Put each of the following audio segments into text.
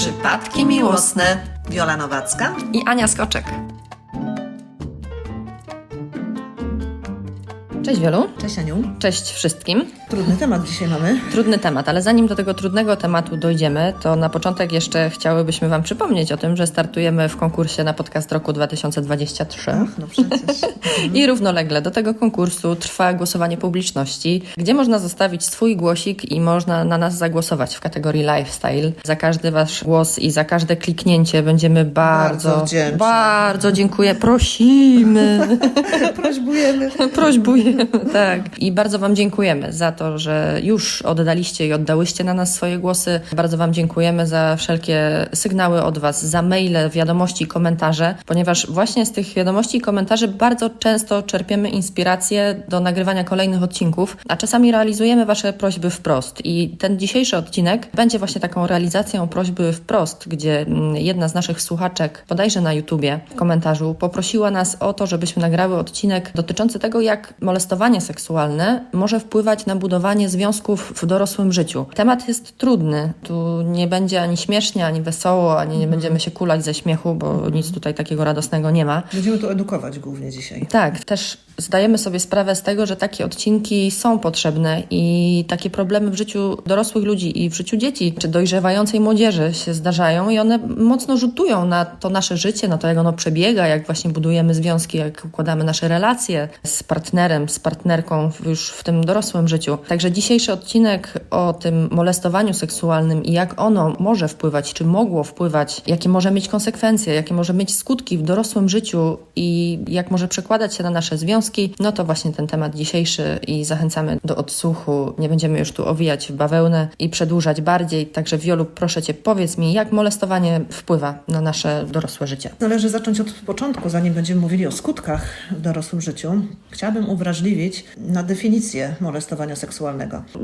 Przypadki miłosne. Wiola Nowacka. i Ania Skoczek. Cześć Wielu, Cześć Aniu. cześć wszystkim. Trudny temat dzisiaj mamy. Trudny temat, ale zanim do tego trudnego tematu dojdziemy, to na początek jeszcze chciałybyśmy Wam przypomnieć o tym, że startujemy w konkursie na podcast roku 2023. Ach, no przecież. I równolegle do tego konkursu trwa głosowanie publiczności, gdzie można zostawić swój głosik i można na nas zagłosować w kategorii lifestyle. Za każdy Wasz głos i za każde kliknięcie będziemy bardzo, Bardzo wdzięczne. bardzo dziękuję, prosimy. Prośbujemy. Prośbujemy, tak. I bardzo Wam dziękujemy za to, że już oddaliście i oddałyście na nas swoje głosy. Bardzo Wam dziękujemy za wszelkie sygnały od Was, za maile, wiadomości, komentarze, ponieważ właśnie z tych wiadomości i komentarzy bardzo często czerpiemy inspirację do nagrywania kolejnych odcinków, a czasami realizujemy Wasze prośby wprost. I ten dzisiejszy odcinek będzie właśnie taką realizacją prośby wprost, gdzie mm, jedna z naszych słuchaczek, bodajże na YouTubie, w komentarzu, poprosiła nas o to, żebyśmy nagrały odcinek dotyczący tego, jak molestowanie seksualne może wpływać na budowanie związków w dorosłym życiu. Temat jest trudny. Tu nie będzie ani śmiesznie, ani wesoło, ani nie będziemy się kulać ze śmiechu, bo nic tutaj takiego radosnego nie ma. Będziemy tu edukować głównie dzisiaj. Tak, też zdajemy sobie sprawę z tego, że takie odcinki są potrzebne i takie problemy w życiu dorosłych ludzi i w życiu dzieci czy dojrzewającej młodzieży się zdarzają i one mocno rzutują na to nasze życie, na to, jak ono przebiega, jak właśnie budujemy związki, jak układamy nasze relacje z partnerem, z partnerką już w tym dorosłym życiu. Także dzisiejszy odcinek o tym molestowaniu seksualnym i jak ono może wpływać, czy mogło wpływać, jakie może mieć konsekwencje, jakie może mieć skutki w dorosłym życiu i jak może przekładać się na nasze związki, no to właśnie ten temat dzisiejszy i zachęcamy do odsłuchu. Nie będziemy już tu owijać w bawełnę i przedłużać bardziej. Także Wiolu, proszę Cię, powiedz mi, jak molestowanie wpływa na nasze dorosłe życie. Należy zacząć od początku, zanim będziemy mówili o skutkach w dorosłym życiu. Chciałabym uwrażliwić na definicję molestowania seksualnego.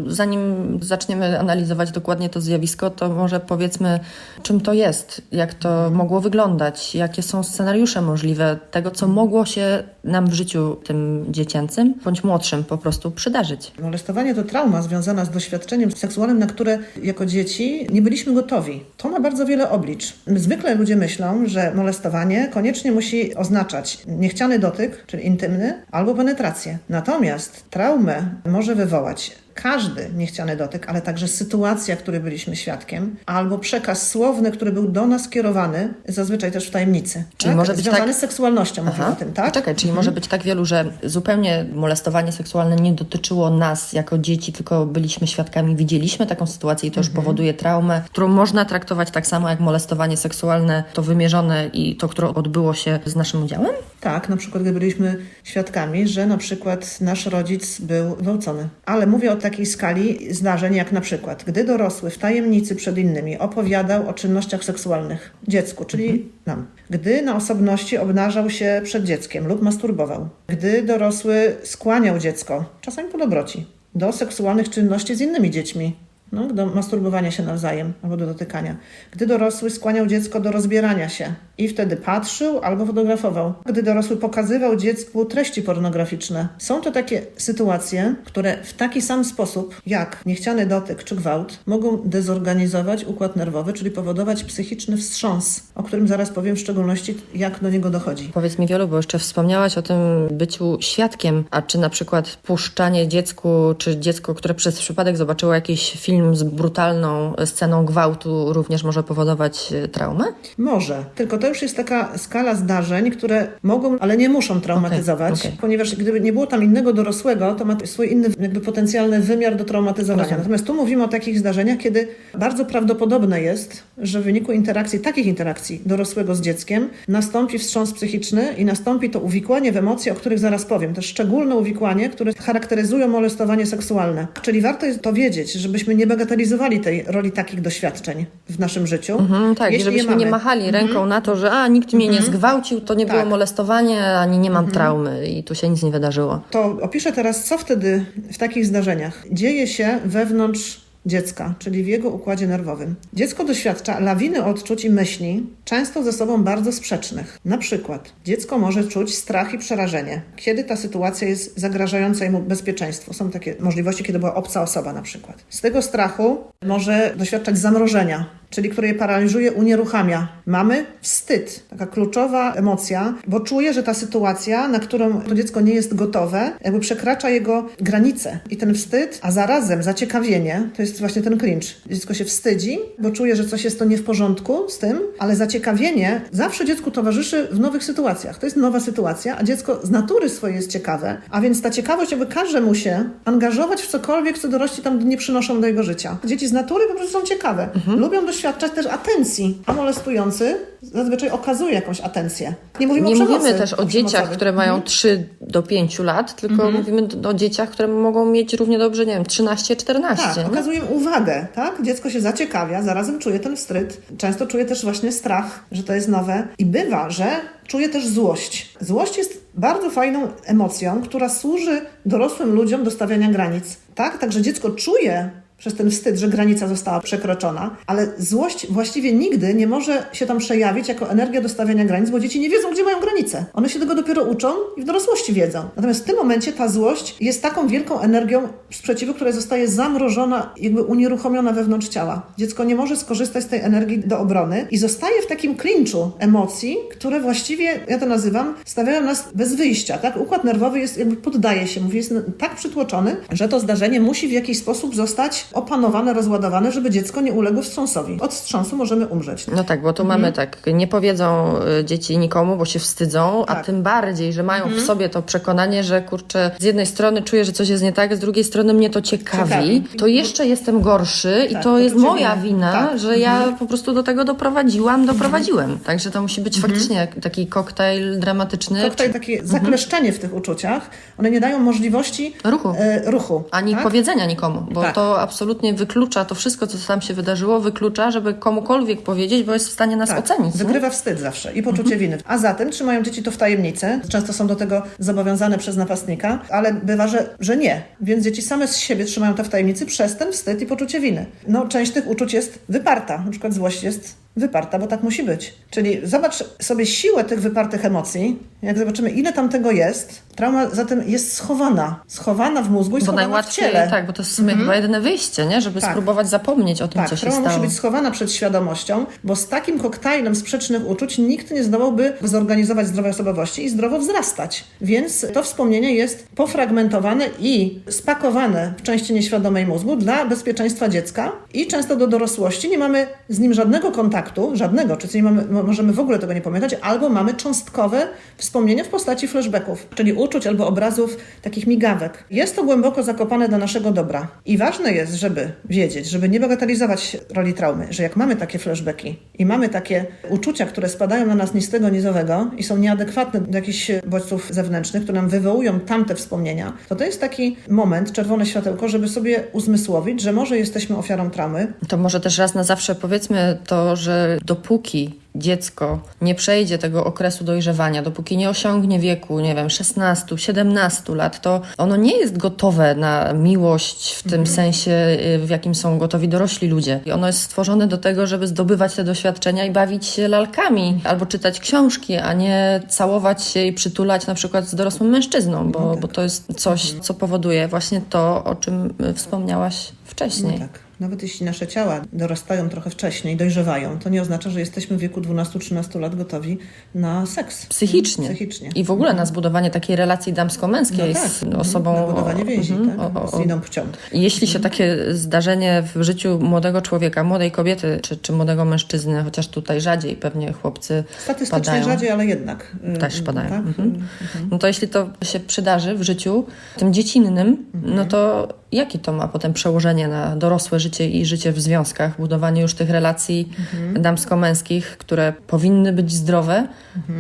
Zanim zaczniemy analizować dokładnie to zjawisko, to może powiedzmy, czym to jest, jak to mogło wyglądać, jakie są scenariusze możliwe tego, co mogło się nam w życiu tym dziecięcym bądź młodszym po prostu przydarzyć. Molestowanie to trauma związana z doświadczeniem seksualnym, na które jako dzieci nie byliśmy gotowi. To ma bardzo wiele oblicz. Zwykle ludzie myślą, że molestowanie koniecznie musi oznaczać niechciany dotyk, czyli intymny, albo penetrację. Natomiast traumę może wywołać dawać każdy niechciany dotyk, ale także sytuacja, której byliśmy świadkiem, albo przekaz słowny, który był do nas kierowany, zazwyczaj też w tajemnicy. Czyli tak? może być Związany tak- z seksualnością, mówimy o tym, tak? Czekaj, czyli może być tak wielu, że zupełnie molestowanie seksualne nie dotyczyło nas jako dzieci, tylko byliśmy świadkami, widzieliśmy taką sytuację i to już powoduje traumę, którą można traktować tak samo jak molestowanie seksualne, to wymierzone i to, które odbyło się z naszym udziałem? Tak, na przykład gdy byliśmy świadkami, że na przykład nasz rodzic był gwałcony. Ale mówię o takiej skali zdarzeń, jak na przykład, gdy dorosły w tajemnicy przed innymi opowiadał o czynnościach seksualnych dziecku, czyli nam. Gdy na osobności obnażał się przed dzieckiem lub masturbował. Gdy dorosły skłaniał dziecko, czasami po dobroci, do seksualnych czynności z innymi dziećmi. No, do masturbowania się nawzajem albo do dotykania. Gdy dorosły skłaniał dziecko do rozbierania się i wtedy patrzył albo fotografował. Gdy dorosły pokazywał dziecku treści pornograficzne. Są to takie sytuacje, które w taki sam sposób jak niechciany dotyk czy gwałt mogą dezorganizować układ nerwowy, czyli powodować psychiczny wstrząs, o którym zaraz powiem w szczególności, jak do niego dochodzi. Powiedz mi, Wielu, bo jeszcze wspomniałaś o tym byciu świadkiem, a czy na przykład puszczanie dziecku, czy dziecko, które przez przypadek zobaczyło jakiś film z brutalną sceną gwałtu, również może powodować e, traumę? Może, tylko to już jest taka skala zdarzeń, które mogą, ale nie muszą traumatyzować, Okej, okej. ponieważ gdyby nie było tam innego dorosłego, to ma swój inny jakby potencjalny wymiar do traumatyzowania. Rozumiem. Natomiast tu mówimy o takich zdarzeniach, kiedy bardzo prawdopodobne jest, że w wyniku interakcji, takich interakcji dorosłego z dzieckiem, nastąpi wstrząs psychiczny i nastąpi to uwikłanie w emocje, o których zaraz powiem. To szczególne uwikłanie, które charakteryzują molestowanie seksualne. Czyli warto jest to wiedzieć, żebyśmy nie bagatelizowali tej roli takich doświadczeń w naszym życiu. Mhm, tak, jeśli je żebyśmy nie machali ręką na to, że a, nikt mnie nie zgwałcił, to nie było Tak. molestowanie, ani nie mam traumy i tu się nic nie wydarzyło. To opiszę teraz, co wtedy w takich zdarzeniach dzieje się wewnątrz dziecka, czyli w jego układzie nerwowym. Dziecko doświadcza lawiny odczuć i myśli, często ze sobą bardzo sprzecznych. Na przykład, dziecko może czuć strach i przerażenie, kiedy ta sytuacja jest zagrażająca jemu bezpieczeństwu. Są takie możliwości, kiedy była obca osoba na przykład. Z tego strachu może doświadczać zamrożenia, czyli który je paraliżuje, unieruchamia. Mamy wstyd, taka kluczowa emocja, bo czuje, że ta sytuacja, na którą to dziecko nie jest gotowe, jakby przekracza jego granice. I ten wstyd, a zarazem zaciekawienie, to jest właśnie ten cringe. Dziecko się wstydzi, bo czuje, że coś jest to nie w porządku z tym, ale zaciekawienie zawsze dziecku towarzyszy w nowych sytuacjach. To jest nowa sytuacja, a dziecko z natury swojej jest ciekawe, a więc ta ciekawość jakby każe mu się angażować w cokolwiek, co dorośli tam nie przynoszą do jego życia. Dzieci z natury po prostu są ciekawe. Lubią doświadczać też atencji, a molestujący zazwyczaj okazuje jakąś atencję. Nie mówimy Nie mówimy też o dzieciach, które mają 3 do 5 lat, tylko mówimy do- o dzieciach, które mogą mieć równie dobrze, nie wiem, 13-14. Tak, nie? im uwagę, tak? Dziecko się zaciekawia, zarazem czuje ten wstyd. Często czuje też właśnie strach, że to jest nowe. I bywa, że czuje też złość. Złość jest bardzo fajną emocją, która służy dorosłym ludziom do stawiania granic. Tak? Także dziecko czuje przez ten wstyd, że granica została przekroczona, ale złość właściwie nigdy nie może się tam przejawić jako energia do stawiania granic, bo dzieci nie wiedzą, gdzie mają granice. One się tego dopiero uczą i w dorosłości wiedzą. Natomiast w tym momencie ta złość jest taką wielką energią sprzeciwu, która zostaje zamrożona, jakby unieruchomiona wewnątrz ciała. Dziecko nie może skorzystać z tej energii do obrony i zostaje w takim klinczu emocji, które właściwie, ja to nazywam, stawiają nas bez wyjścia. Tak? Układ nerwowy jest jakby poddaje się, mówi, jest tak przytłoczony, że to zdarzenie musi w jakiś sposób zostać opanowane, rozładowane, żeby dziecko nie uległo wstrząsowi. Od wstrząsu możemy umrzeć. No tak, bo tu mamy tak, nie powiedzą y, dzieci nikomu, bo się wstydzą, a Tak. tym bardziej, że mają w sobie to przekonanie, że kurczę, z jednej strony czuję, że coś jest nie tak, z drugiej strony mnie to ciekawi, Ciekawi. to jeszcze jestem gorszy i Tak, to to jest moja wina, tak. że ja po prostu do tego doprowadziłam, doprowadziłem. Także to musi być faktycznie taki koktajl dramatyczny. Koktajl, takie zakleszczenie w tych uczuciach, one nie dają możliwości Ruchu. e, ruchu Ani tak? powiedzenia nikomu, bo Tak. to absolutnie wyklucza to wszystko, co tam się wydarzyło, wyklucza, żeby komukolwiek powiedzieć, bo jest w stanie nas Tak, ocenić. nie? wygrywa wstyd zawsze i poczucie winy. A zatem trzymają dzieci to w tajemnicy. Często są do tego zobowiązane przez napastnika, ale bywa, że, że nie. Więc dzieci same z siebie trzymają to w tajemnicy przez ten wstyd i poczucie winy. No, część tych uczuć jest wyparta. Na przykład złość jest wyparta, bo tak musi być. Czyli zobacz sobie siłę tych wypartych emocji. Jak zobaczymy, ile tam tego jest, trauma zatem jest schowana. Schowana w mózgu i Bo schowana w najłatwiej, ciele. tak, bo to jest w sumie chyba jedyne wyjście, nie? Żeby Tak. spróbować zapomnieć o tym, Tak, co się trauma stało. musi być schowana przed świadomością, bo z takim koktajlem sprzecznych uczuć nikt nie zdołałby zorganizować zdrowej osobowości i zdrowo wzrastać. Więc to wspomnienie jest pofragmentowane i spakowane w części nieświadomej mózgu dla bezpieczeństwa dziecka i często do dorosłości nie mamy z nim żadnego kontaktu, żadnego, czyli mamy, mo- możemy w ogóle tego nie pamiętać, albo mamy cząstkowe wspomnienia w postaci flashbacków, czyli uczuć albo obrazów takich migawek. Jest to głęboko zakopane do naszego dobra. I ważne jest, żeby wiedzieć, żeby nie bagatelizować roli traumy, że jak mamy takie flashbacki i mamy takie uczucia, które spadają na nas ni z tego, ni z owego i są nieadekwatne do jakichś bodźców zewnętrznych, które nam wywołują tamte wspomnienia, to to jest taki moment, czerwone światełko, żeby sobie uzmysłowić, że może jesteśmy ofiarą traumy, To może też raz na zawsze powiedzmy to, że dopóki dziecko nie przejdzie tego okresu dojrzewania, dopóki nie osiągnie wieku, nie wiem, 16, 17 lat, to ono nie jest gotowe na miłość w tym sensie, y, w jakim są gotowi dorośli ludzie. I ono jest stworzone do tego, żeby zdobywać te doświadczenia i bawić się lalkami, albo czytać książki, a nie całować się i przytulać na przykład z dorosłym mężczyzną, bo, bo to jest coś, co powoduje właśnie to, o czym y, wspomniałaś wcześniej. No tak. Nawet jeśli nasze ciała dorastają trochę wcześniej, dojrzewają, to nie oznacza, że jesteśmy w wieku 12-13 lat gotowi na seks. Psychicznie. Psychicznie. I w ogóle na zbudowanie takiej relacji damsko-męskiej No tak, z mhm. osobą. Na budowanie więzi, mhm, tak? o- o- z inną płcią. I Jeśli się takie zdarzenie w życiu młodego człowieka, młodej kobiety czy, czy młodego mężczyzny, chociaż tutaj rzadziej pewnie chłopcy Statystycznie padają. rzadziej, ale jednak. Też padają. Tak? Mhm. No to jeśli to się przydarzy w życiu tym dziecinnym, no to jakie to ma potem przełożenie na dorosłe życie i życie w związkach, budowanie już tych relacji damsko-męskich, które powinny być zdrowe,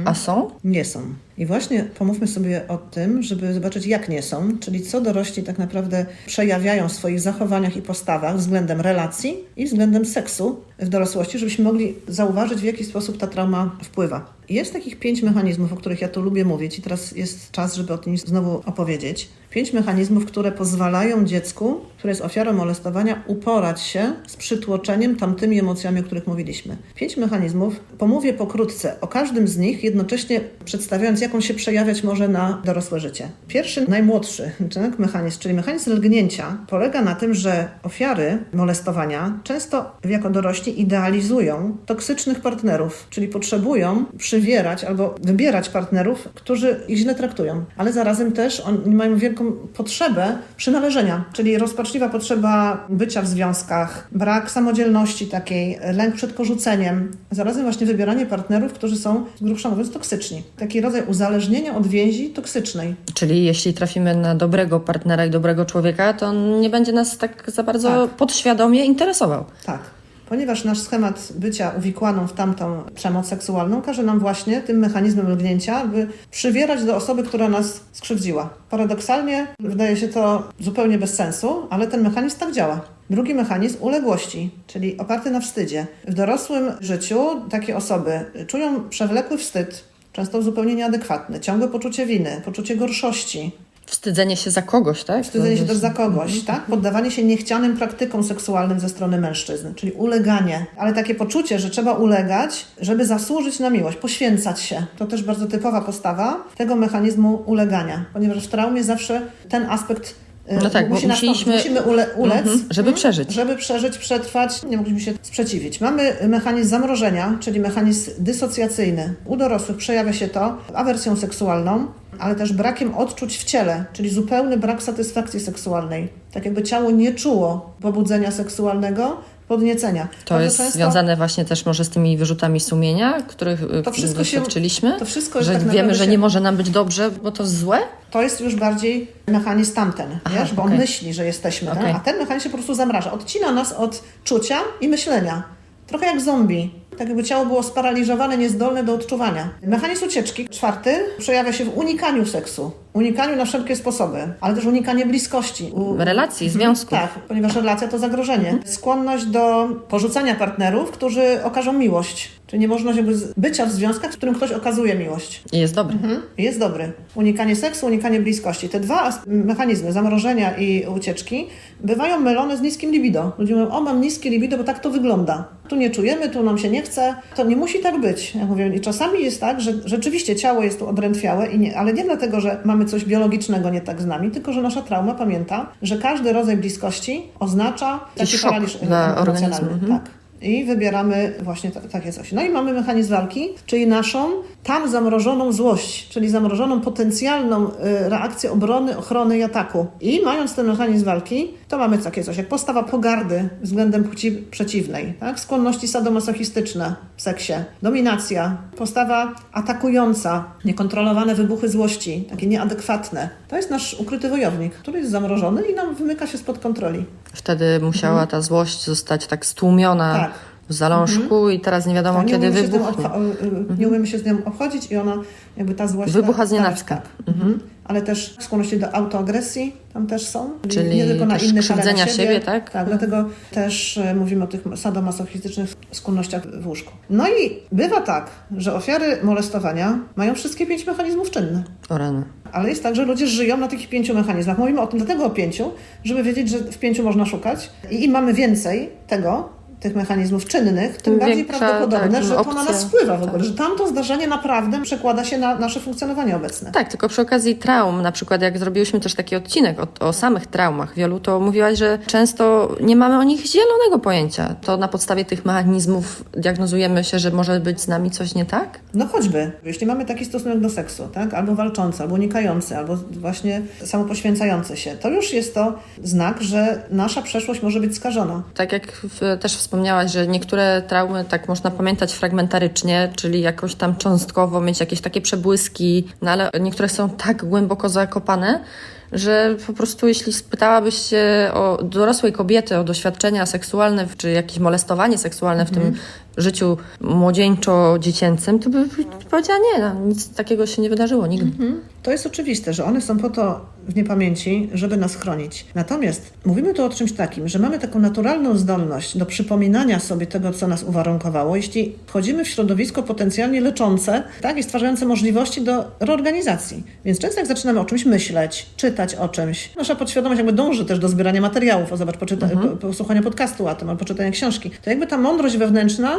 a są? Nie są. I właśnie pomówmy sobie o tym, żeby zobaczyć, jak nie są, czyli co dorośli tak naprawdę przejawiają w swoich zachowaniach i postawach względem relacji i względem seksu w dorosłości, żebyśmy mogli zauważyć, w jaki sposób ta trauma wpływa. Jest takich pięć mechanizmów, o których ja tu lubię mówić, i teraz jest czas, żeby o tym znowu opowiedzieć. Pięć mechanizmów, które pozwalają dziecku, które jest ofiarą molestowania, uporać się z przytłoczeniem tamtymi emocjami, o których mówiliśmy. Pięć mechanizmów. Pomówię pokrótce o każdym z nich, jednocześnie przedstawiając, jaką się przejawiać może na dorosłe życie. Pierwszy, najmłodszy tak, mechanizm, czyli mechanizm lgnięcia, polega na tym, że ofiary molestowania często jako dorośli idealizują toksycznych partnerów, czyli potrzebują przywierać albo wybierać partnerów, którzy ich źle traktują, ale zarazem też oni mają wielką potrzebę przynależenia, czyli rozpaczliwa potrzeba bycia w związkach, brak samodzielności takiej, lęk przed porzuceniem, zarazem właśnie wybieranie partnerów, którzy są z grubsza mówiąc toksyczni. Taki rodzaj uzależnienia od więzi toksycznej. Czyli jeśli trafimy na dobrego partnera i dobrego człowieka, to on nie będzie nas tak za bardzo Tak. podświadomie interesował. Tak. Ponieważ nasz schemat bycia uwikłaną w tamtą przemoc seksualną każe nam właśnie tym mechanizmem lgnięcia, by przywierać do osoby, która nas skrzywdziła. Paradoksalnie wydaje się to zupełnie bez sensu, ale ten mechanizm tak działa. Drugi mechanizm uległości, czyli oparty na wstydzie. W dorosłym życiu takie osoby czują przewlekły wstyd, często zupełnie nieadekwatny, ciągłe poczucie winy, poczucie gorszości, Wstydzenie się za kogoś, tak? Wstydzenie się też za kogoś, tak? Poddawanie się niechcianym praktykom seksualnym ze strony mężczyzn, czyli uleganie. Ale takie poczucie, że trzeba ulegać, żeby zasłużyć na miłość, poświęcać się. To też bardzo typowa postawa tego mechanizmu ulegania, ponieważ w traumie zawsze ten aspekt No tak, bo musi nastąpić. musieliśmy- musimy ule, ulec, Mhm, żeby przeżyć. żeby przeżyć, przetrwać, nie mogliśmy się sprzeciwić. Mamy mechanizm zamrożenia, czyli mechanizm dysocjacyjny. U dorosłych przejawia się to awersją seksualną, ale też brakiem odczuć w ciele, czyli zupełny brak satysfakcji seksualnej. Tak jakby ciało nie czuło pobudzenia seksualnego, podniecenia. To Bardzo jest często związane właśnie też może z tymi wyrzutami sumienia, których y, To wszystko się- doświadczyliśmy. to wszystko że tak wiemy, naprawdę że się- nie może nam być dobrze, bo to złe. To jest już bardziej mechanizm tamten, Aha, wiesz, bo okej. on myśli, że jesteśmy, Okej. tak? a ten mechanizm się po prostu zamraża. Odcina nas od czucia i myślenia. Trochę jak zombie. Tak jakby ciało było sparaliżowane, niezdolne do odczuwania. Mechanizm ucieczki, czwarty, przejawia się w unikaniu seksu. Unikaniu na wszelkie sposoby, ale też unikanie bliskości. U... Relacji, związków. Tak, ponieważ relacja to zagrożenie. Skłonność do porzucania partnerów, którzy okażą miłość. Czyli niemożność bycia w związkach, w którym ktoś okazuje miłość. I jest dobry. Mhm. Jest dobry. Unikanie seksu, unikanie bliskości. Te dwa mechanizmy, zamrożenia i ucieczki, bywają mylone z niskim libido. Ludzie mówią, o mam niskie libido, bo tak to wygląda. Tu nie czujemy, tu nam się nie chce. To nie musi tak być. Jak mówię, i czasami jest tak, że rzeczywiście ciało jest tu odrętwiałe, i nie, ale nie dlatego, że mamy coś biologicznego nie tak z nami, tylko że nasza trauma pamięta, że każdy rodzaj bliskości oznacza taki paraliż emocjonalny. Mhm. Tak. I wybieramy właśnie ta, takie coś. No i mamy mechanizm walki, czyli naszą tam zamrożoną złość, czyli zamrożoną potencjalną y, reakcję obrony, ochrony i ataku. I mając ten mechanizm walki, to mamy takie coś jak postawa pogardy względem płci przeciwnej, tak? skłonności sadomasochistyczne w seksie, dominacja, postawa atakująca, niekontrolowane wybuchy złości, takie nieadekwatne. To jest nasz ukryty wojownik, który jest zamrożony i nam wymyka się spod kontroli. Wtedy musiała ta złość zostać tak stłumiona Mhm. Tak. W zalążku i teraz nie wiadomo, Tak, nie kiedy umiemy się z nią wybuchnie. obcho- y, Nie umiemy się z nią obchodzić i ona jakby ta złość... Wybucha tak, znienacka. Tak, mhm. Ale też skłonności do autoagresji tam też są. Czyli nie tylko na też innych, ale na krzywdzenia siebie. siebie, tak? Tak, dlatego też y, mówimy o tych sadomasochistycznych skłonnościach w łóżku. No i bywa tak, że ofiary molestowania mają wszystkie pięć mechanizmów czynne. O rany. Ale jest tak, że ludzie żyją na tych pięciu mechanizmach. Mówimy o tym dlatego o pięciu, żeby wiedzieć, że w pięciu można szukać. I im mamy więcej tego, tych mechanizmów czynnych, tym bardziej większa, prawdopodobne, tak, że to na nas wpływa w Tak. ogóle, że tamto zdarzenie naprawdę przekłada się na nasze funkcjonowanie obecne. Tak, tylko przy okazji traum, na przykład jak zrobiłyśmy też taki odcinek o, o samych traumach wielu, to mówiłaś, że często nie mamy o nich zielonego pojęcia. To na podstawie tych mechanizmów diagnozujemy się, że może być z nami coś nie tak? No choćby, jeśli mamy taki stosunek do seksu, tak? albo walczący, albo unikający, albo właśnie samopoświęcający się, to już jest to znak, że nasza przeszłość może być skażona. Tak jak w, też wspomniałaś, że niektóre traumy tak można pamiętać fragmentarycznie, czyli jakoś tam cząstkowo mieć jakieś takie przebłyski, no ale niektóre są tak głęboko zakopane, że po prostu jeśli spytałabyś się o dorosłej kobiety o doświadczenia seksualne, czy jakieś molestowanie seksualne w tym życiu młodzieńczo-dziecięcym, to by powiedziała nie, no, nic takiego się nie wydarzyło nigdy. To jest oczywiste, że one są po to w niepamięci, żeby nas chronić. Natomiast mówimy tu o czymś takim, że mamy taką naturalną zdolność do przypominania sobie tego, co nas uwarunkowało, jeśli wchodzimy w środowisko potencjalnie leczące, tak, i stwarzające możliwości do reorganizacji. Więc często jak zaczynamy o czymś myśleć, czytać o czymś, nasza podświadomość jakby dąży też do zbierania materiałów, o zobacz, poczyta, po, posłuchania podcastu o tym, albo poczytania książki, to jakby ta mądrość wewnętrzna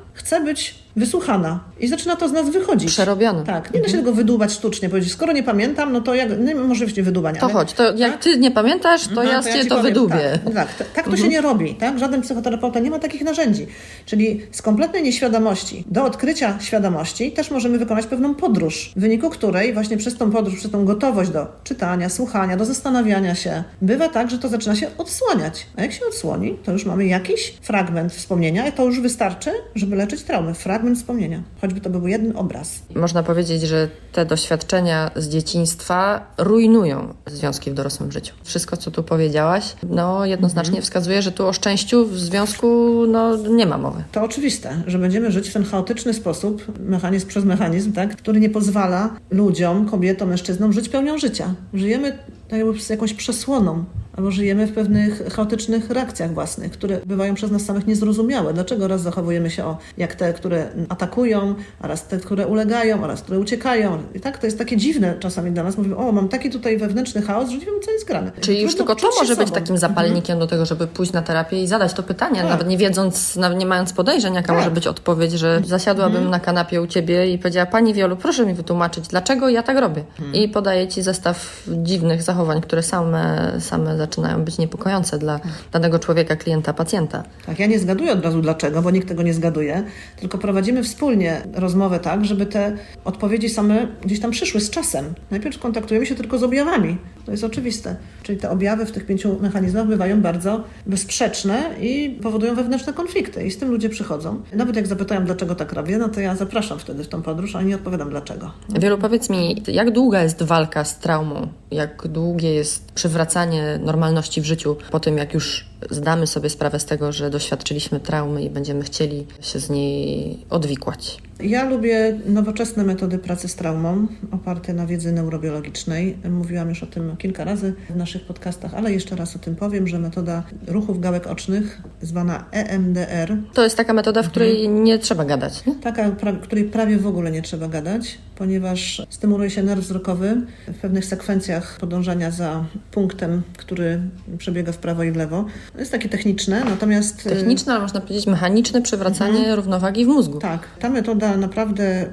chce być wysłuchana i zaczyna to z nas wychodzić. Przerobione. Tak, nie da się tego wydłubać sztucznie, powiedzieć, skoro nie pamiętam, no to jak, nie, może być wydłubanie. To ale- chodź, to jak ty nie pamiętasz, to Aha, ja ja cię ci to powiem, wydubię. Tak, tak, tak, tak to się nie robi. Tak? Żaden psychoterapeuta nie ma takich narzędzi. Czyli z kompletnej nieświadomości do odkrycia świadomości też możemy wykonać pewną podróż, w wyniku której właśnie przez tą podróż, przez tą gotowość do czytania, słuchania, do zastanawiania się, bywa tak, że to zaczyna się odsłaniać. A jak się odsłoni, to już mamy jakiś fragment wspomnienia i to już wystarczy, żeby leczyć traumy. Fragment wspomnienia. Choćby to był jeden obraz. Można powiedzieć, że te doświadczenia z dzieciństwa rujnują związki w dorosłym życiu. Wszystko, co tu powiedziałaś, no jednoznacznie wskazuje, że tu o szczęściu w związku no, nie ma mowy. To oczywiste, że będziemy żyć w ten chaotyczny sposób, mechanizm przez mechanizm, tak, który nie pozwala ludziom, kobietom, mężczyznom żyć pełnią życia. Żyjemy tak jakby jakąś przesłoną, albo żyjemy w pewnych chaotycznych reakcjach własnych, które bywają przez nas samych niezrozumiałe. Dlaczego raz zachowujemy się o, jak te, które atakują, a raz te, które ulegają, a raz, które uciekają. I tak to jest takie dziwne czasami dla nas. Mówimy, o, mam taki tutaj wewnętrzny chaos, że nie wiem, co jest grane. Czyli już Trudno tylko to może być sobą. takim zapalnikiem do tego, żeby pójść na terapię i zadać to pytanie, Tak. nawet nie wiedząc, nawet nie mając podejrzeń, jaka Tak. może być odpowiedź, że zasiadłabym na kanapie u ciebie i powiedziała, Pani Wiolu, proszę mi wytłumaczyć, dlaczego ja tak robię. I podaję Ci zestaw dziwnych zachowań, które same, same zaczynają być niepokojące dla danego człowieka, klienta, pacjenta. Tak, ja nie zgaduję od razu dlaczego, bo nikt tego nie zgaduje, tylko prowadzimy wspólnie rozmowę tak, żeby te odpowiedzi same gdzieś tam przyszły z czasem. Najpierw kontaktujemy się tylko z objawami, to jest oczywiste. Czyli te objawy w tych pięciu mechanizmach bywają bardzo bezsprzeczne i powodują wewnętrzne konflikty i z tym ludzie przychodzą. Nawet jak zapytają, dlaczego tak robię, no to ja zapraszam wtedy w tą podróż, ale nie odpowiadam dlaczego. Wielu, powiedz mi, jak długa jest walka z traumą? Jak długie jest przywracanie normalności w życiu po tym, jak już zdamy sobie sprawę z tego, że doświadczyliśmy traumy i będziemy chcieli się z niej odwikłać? Ja lubię nowoczesne metody pracy z traumą, oparte na wiedzy neurobiologicznej. Mówiłam już o tym kilka razy w naszych podcastach, ale jeszcze raz o tym powiem, że metoda ruchów gałek ocznych, zwana EMDR, To jest taka metoda, w której nie trzeba gadać. Nie? taka, pra- której prawie w ogóle nie trzeba gadać, ponieważ stymuluje się nerw wzrokowy w pewnych sekwencjach podążania za punktem, który przebiega w prawo i w lewo. To jest takie techniczne, natomiast... y, Techniczne, ale można powiedzieć mechaniczne przywracanie równowagi w mózgu. Tak, ta metoda naprawdę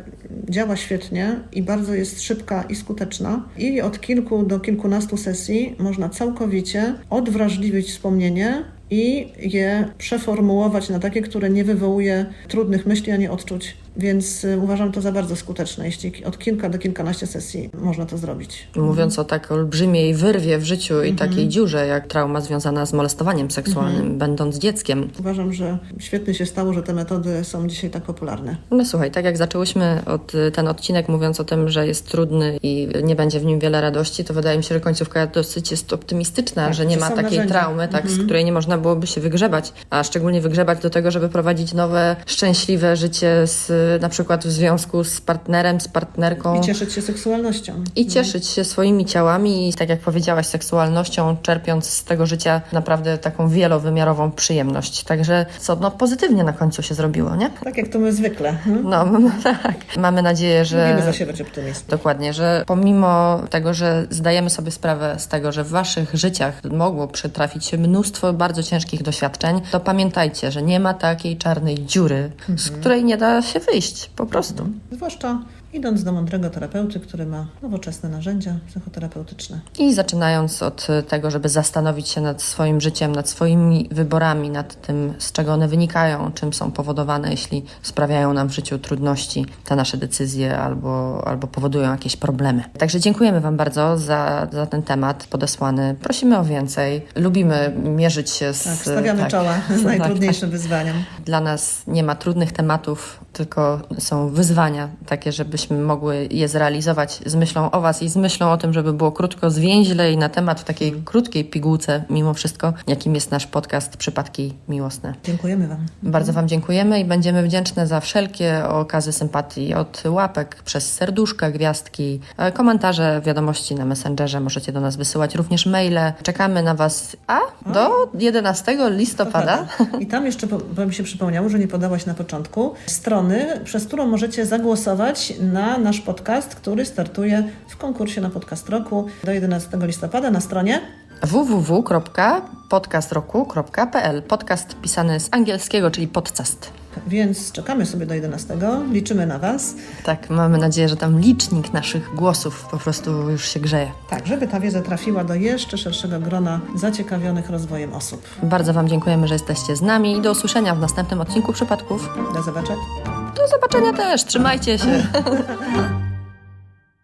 działa świetnie i bardzo jest szybka i skuteczna. I od kilku do kilkunastu sesji można całkowicie odwrażliwić wspomnienie i je przeformułować na takie, które nie wywołuje trudnych myśli ani odczuć. Więc y, uważam to za bardzo skuteczne, jeśli od kilka do kilkanaście sesji można to zrobić. Mówiąc o tak olbrzymiej wyrwie w życiu i takiej dziurze, jak trauma związana z molestowaniem seksualnym, będąc dzieckiem. Uważam, że świetnie się stało, że te metody są dzisiaj tak popularne. No słuchaj, tak jak zaczęłyśmy od, ten odcinek mówiąc o tym, że jest trudny i nie będzie w nim wiele radości, to wydaje mi się, że końcówka dosyć jest optymistyczna, Tak, że nie ma takiej narzędzia. traumy, tak, z której nie można byłoby się wygrzebać, a szczególnie wygrzebać do tego, żeby prowadzić nowe, szczęśliwe życie z, na przykład w związku z partnerem, z partnerką. I cieszyć się seksualnością. I cieszyć się swoimi ciałami i, tak jak powiedziałaś, seksualnością, czerpiąc z tego życia naprawdę taką wielowymiarową przyjemność. Także co, no pozytywnie na końcu się zrobiło, nie? Tak jak to my zwykle. hmm? No, tak. Mamy nadzieję, że... Lubimy zasiewać optymizm. Dokładnie, że pomimo tego, że zdajemy sobie sprawę z tego, że w waszych życiach mogło przytrafić się mnóstwo bardzo ciężkich doświadczeń, to pamiętajcie, że nie ma takiej czarnej dziury, z której nie da się wyjść, po prostu. Zwłaszcza idąc do mądrego terapeuty, który ma nowoczesne narzędzia psychoterapeutyczne. I zaczynając od tego, żeby zastanowić się nad swoim życiem, nad swoimi wyborami, nad tym, z czego one wynikają, czym są powodowane, jeśli sprawiają nam w życiu trudności te nasze decyzje albo, albo powodują jakieś problemy. Także dziękujemy Wam bardzo za, za ten temat podesłany. Prosimy o więcej. Lubimy mierzyć się z. Tak, stawiamy tak, czoła z tak, najtrudniejszym wyzwaniom. Dla nas nie ma trudnych tematów, tylko są wyzwania takie, żebyśmy mogły je zrealizować z myślą o Was i z myślą o tym, żeby było krótko, zwięźle i na temat w takiej krótkiej pigułce, mimo wszystko, jakim jest nasz podcast Przypadki Miłosne. Dziękujemy Wam. Bardzo Wam dziękujemy i będziemy wdzięczne za wszelkie okazy sympatii od łapek, przez serduszka, gwiazdki, e, komentarze, wiadomości na Messengerze. Możecie do nas wysyłać również maile. Czekamy na Was a do 11 listopada. I tam jeszcze, bo mi się przypomniało, że nie podałaś na początku, strony, przez którą możecie zagłosować na nasz podcast, który startuje w konkursie na podcast roku do 11 listopada na stronie www.podcastroku.pl Podcast pisany z angielskiego, czyli podcast. więc czekamy sobie do 11. Liczymy na Was. Tak, mamy nadzieję, że tam licznik naszych głosów po prostu już się grzeje. Tak, żeby ta wiedza trafiła do jeszcze szerszego grona zaciekawionych rozwojem osób. Bardzo Wam dziękujemy, że jesteście z nami i do usłyszenia w następnym odcinku Przypadków. Do zobaczenia. Do zobaczenia też, trzymajcie się.